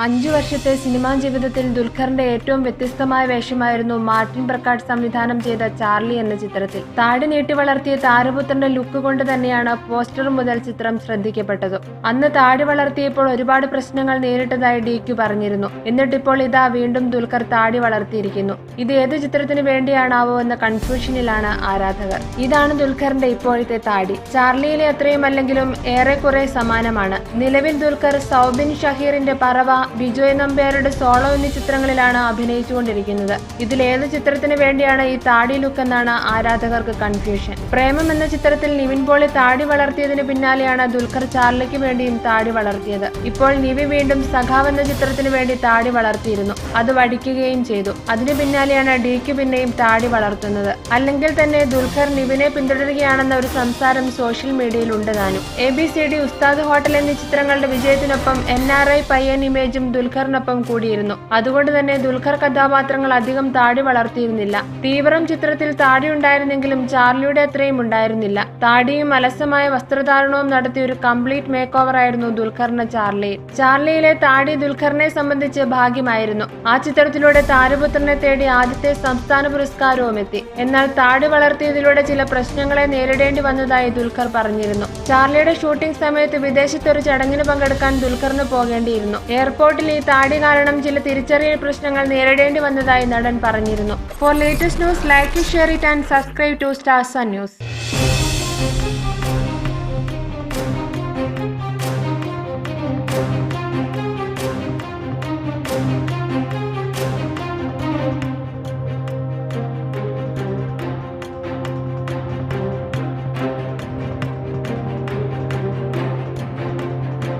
അഞ്ചു വർഷത്തെ സിനിമാ ജീവിതത്തിൽ ദുൽഖറിന്റെ ഏറ്റവും വ്യത്യസ്തമായ വേഷമായിരുന്നു മാർട്ടിൻ പ്രക്കാട് സംവിധാനം ചെയ്ത ചാർലി എന്ന ചിത്രത്തിൽ. താടി നീട്ടി വളർത്തിയ താരപുത്രന്റെ ലുക്ക് കൊണ്ട് തന്നെയാണ് പോസ്റ്റർ മുതൽ ചിത്രം ശ്രദ്ധിക്കപ്പെട്ടത്. അന്ന് താടി വളർത്തിയപ്പോൾ ഒരുപാട് പ്രശ്നങ്ങൾ നേരിട്ടതായി ഡി ക്യു പറഞ്ഞിരുന്നു. എന്നിട്ടിപ്പോൾ ഇതാ വീണ്ടും ദുൽഖർ താടി വളർത്തിയിരിക്കുന്നു. ഇത് ഏത് ചിത്രത്തിന് വേണ്ടിയാണാവോ എന്ന കൺഫ്യൂഷനിലാണ് ആരാധകർ. ഇതാണ് ദുൽഖറിന്റെ ഇപ്പോഴത്തെ താടി. ചാർലിയിലെ അത്രയും അല്ലെങ്കിലും ഏറെക്കുറെ സമാനമാണ്. നിലവിൽ ദുൽഖർ സൗബിൻ ഷഹീറിന്റെ പറവ ബിജോയ് നമ്പ്യാരുടെ സോളോ എന്നീ ചിത്രങ്ങളിലാണ് അഭിനയിച്ചുകൊണ്ടിരിക്കുന്നത്. ഇതിൽ ഏത് ചിത്രത്തിന് വേണ്ടിയാണ് ഈ താടി ലുക്ക് എന്നാണ് ആരാധകർക്ക് കൺഫ്യൂഷൻ പ്രേമം എന്ന ചിത്രത്തിൽ നിവിൻ പോളി താടി വളർത്തിയതിന് പിന്നാലെയാണ് ദുൽഖർ ചാർലിക്ക് വേണ്ടിയും താടി വളർത്തിയത്. ഇപ്പോൾ നിവി വീണ്ടും സഖാവ് എന്ന ചിത്രത്തിന് വേണ്ടി താടി വളർത്തിയിരുന്നു. അത് വടിക്കുകയും ചെയ്തു. അതിനു പിന്നാലെയാണ് ഡിക്ക് പിന്നെയും താടി വളർത്തുന്നത്. അല്ലെങ്കിൽ തന്നെ ദുൽഖർ നിവിനെ പിന്തുടരുകയാണെന്ന ഒരു സംസാരം സോഷ്യൽ മീഡിയയിൽ ഉണ്ട് താനും. A B C D Ustad hotel എന്നീ ചിത്രങ്ങളുടെ വിജയത്തിനൊപ്പം എൻ ആർ ഐ പയ്യൻ ഇമേജും ദുൽഖറിനൊപ്പം കൂടിയിരുന്നു. അതുകൊണ്ട് തന്നെ ദുൽഖർ കഥാപാത്രങ്ങൾ അധികം താടി വളർത്തിയിരുന്നില്ല. തീവ്രം ചിത്രത്തിൽ താടി ഉണ്ടായിരുന്നെങ്കിലും ചാർലിയുടെ അത്രയും ഉണ്ടായിരുന്നില്ല. താടിയും അലസമായ വസ്ത്രധാരണവും നടത്തിയ ഒരു കംപ്ലീറ്റ് മേക്ക് ഓവർ ആയിരുന്നു ദുൽഖറിന് ചാർലിയിൽ ചാർലിയിലെ താടി ദുൽഖറിനെ സംബന്ധിച്ച് ഭാഗ്യമായിരുന്നു. ആ ചിത്രത്തിലൂടെ താരപുത്രനെ തേടി ആദ്യത്തെ സംസ്ഥാന പുരസ്കാരവും എത്തി. എന്നാൽ താടി വളർത്തിയതിലൂടെ ചില പ്രശ്നങ്ങളെ നേരിടേണ്ടി വന്നതായി ദുൽഖർ പറഞ്ഞിരുന്നു. ചാർലിയുടെ ഷൂട്ടിംഗ് സമയത്ത് വിദേശത്ത് ഒരു ചടങ്ങിന് പങ്കെടുക്കാൻ ദുൽഖറിന് പോകേണ്ടിയിരുന്നു. എയർപോർട്ടിൽ ഈ താടി കാരണം ചില തിരിച്ചറിയൽ പ്രശ്നങ്ങൾ നേരിടേണ്ടി വന്നതായി നടൻ പറഞ്ഞിരുന്നു. For latest news like share it and subscribe to stars news